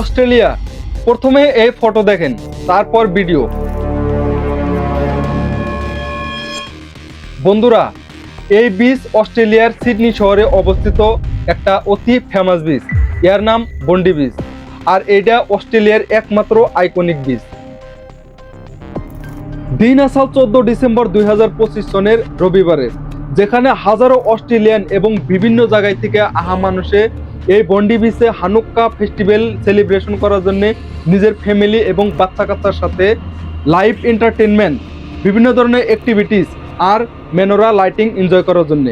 Australia. প্রথমে এই photo দেখেন, তারপর ভিডিও। বন্ধুরা, এই বিচ অস্ট্রেলিয়ার সিডনি শহরে অবস্থিত একটা অতি ফেমাস বিচ এর নাম বন্ডি বিচ আর এটা অস্ট্রেলিয়ার একমাত্র আইকনিক বিচ দিন আসাল চোদ্দ ডিসেম্বর দুই হাজার পঁচিশ সনের রবিবারে, যেখানে হাজারো অস্ট্রেলিয়ান এবং বিভিন্ন জায়গায় থেকে আহা মানুষে এই বন্ডি বিচে হানুক্কা ফেস্টিভ্যাল সেলিব্রেশন করার জন্য নিজের ফ্যামিলি এবং বাচ্চা কাচ্চার সাথে লাইভ এন্টারটেনমেন্ট বিভিন্ন ধরনের অ্যাক্টিভিটিস আর মেনোরা লাইটিং এনজয় করার জন্য।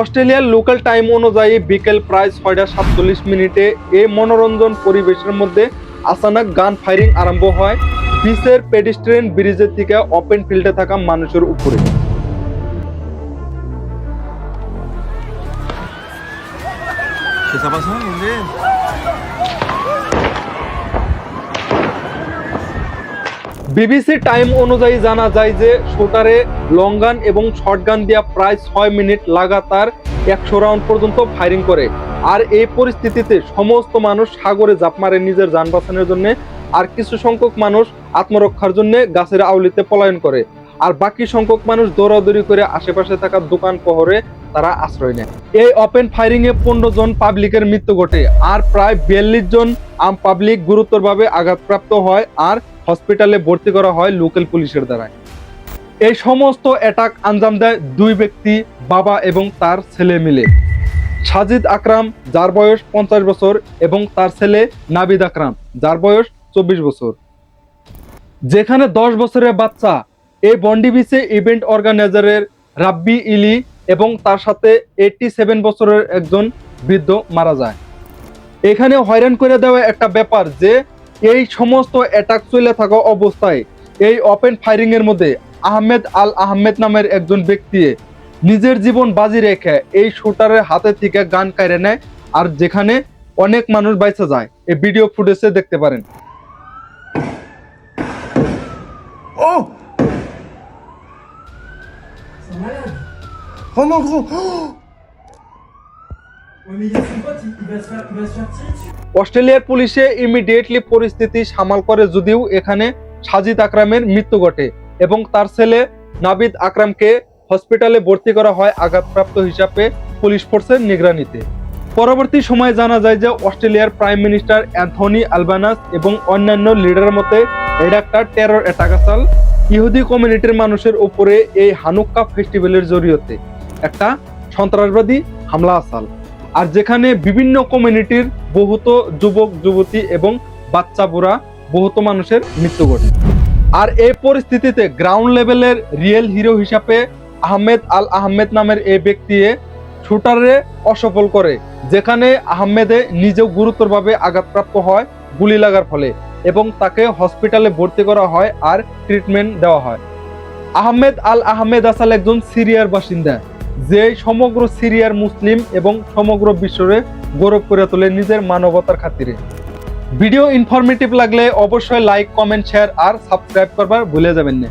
অস্ট্রেলিয়ার লোকাল টাইম অনুযায়ী বিকেল প্রায় ছয়টা সাতচল্লিশ মিনিটে এই মনোরঞ্জন পরিবেশের মধ্যে আচানক গান ফায়ারিং আরম্ভ হয়। বিচের পেডিস্ট্রেন ব্রিজের থেকে ওপেন ফিল্ডে থাকা মানুষের উপরে। ¿Qué está. বিবিসি টাইম অনুযায়ী জানা যায় যে শুটারে লং গান এবং শর্ট গান দিয়া প্রায় ছয় মিনিট লাগাতার একশো রাউন্ড পর্যন্ত ফায়ারিং করে আর এই পরিস্থিতিতে সমস্ত মানুষ সাগরে জাপ মারে নিজের যান বাঁচানোর জন্য, আর কিছু সংখ্যক মানুষ আত্মরক্ষার জন্য গাছের আউলিতে পলায়ন করে আর বাকি সংখ্যক মানুষ দৌড়াদৌড়ি করে আশেপাশে থাকা দোকান পহরে তারা আশ্রয় নেয়। এই ওপেন ফায়ারিং এ পনেরো জন পাবলিকের মৃত্যু ঘটে, আর প্রায় বিয়াল্লিশ জন আম পাবলিক গুরুতরভাবে আঘাতপ্রাপ্ত হয় আর হসপিটালে ভর্তি করা হয় লোকাল পুলিশের দ্বারা এই সমস্ত অ্যাটাক আঞ্জাম দেয় দুই ব্যক্তি, বাবা এবং তার ছেলে মিলে। সাজিদ আকরাম, যার বয়স পঞ্চাশ বছর, এবং তার ছেলে নাবিদ আকরাম, যার বয়স চব্বিশ বছর। যেখানে দশ বছরের বাচ্চা, এই বন্ডি বিচে ইভেন্ট অর্গানাইজারের রাব্বি ইলি এবং তার সাথে এইটি সেভেন বছরের একজন বৃদ্ধ মারা যায়। এখানে হয়রান করে দেওয়া একটা ব্যাপার যে, এই সমস্ত অ্যাটাক চলে থাকা অবস্থায় এই ওপেন ফায়ারিং এর মধ্যে আহমেদ আল আহমেদ নামের একজন ব্যক্তি নিজের জীবন বাজি রেখে এই শুটারের হাতে থেকে গান কাইরে নেয় আর যেখানে অনেক মানুষ বাইচে যায়। এই ভিডিও ফুটেজে দেখতে পারেন। Oh faire tirer dessus. অস্ট্রেলিয়ার পুলিশে ইমিডিয়েটলি পরিস্থিতি সামাল করে যদিও এখানে সাজিদ আকরামের মৃত্যু ঘটে এবং তার ছেলে নাবিদ আকরামকে হসপিটালে ভর্তি করা হয় আঘাতপ্রাপ্ত হিসাবে পুলিশ ফোর্সের নিগরানিতে। পরবর্তী সময়ে জানা যায় যে অস্ট্রেলিয়ার প্রাইম মিনিস্টার অ্যান্থনি আলবানাস এবং অন্যান্য লিডারের মতে এটা একটা টেরর অ্যাটাক আসাল ইহুদি কমিউনিটির মানুষের উপরে এই হানুক্কা ফেস্টিভ্যালের জরিয়তে। একটা সন্ত্রাসবাদী হামলা আসাল আর যেখানে বিভিন্ন কমিউনিটির বহুত যুবক, যুবতী এবং বাচ্চা বুড়া বহুত মানুষের মৃত্যু ঘটে। আর এই পরিস্থিতিতে গ্রাউন্ড লেভেলের রিয়েল হিরো হিসাবে আহমেদ আল আহমেদ নামের এই ব্যক্তি শুটারে অসফল করে, যেখানে আহমেদে নিজেও গুরুতরভাবে আঘাতপ্রাপ্ত হয় গুলি লাগার ফলে এবং তাকে হসপিটালে ভর্তি করা হয় আর ট্রিটমেন্ট দেওয়া হয়। আহমেদ আল আহমেদ আসাল একজন সিরিয়ার বাসিন্দা। যে সমগ্র সিরিয়ার মুসলিম এবং সমগ্র বিশ্বরে গৌরব করে তোলে নিজের মানবতার খাতিরে। ভিডিও ইনফরমেটিভ লাগলে অবশ্যই লাইক কমেন্ট শেয়ার আর সাবস্ক্রাইব করবার ভুলে যাবেন না।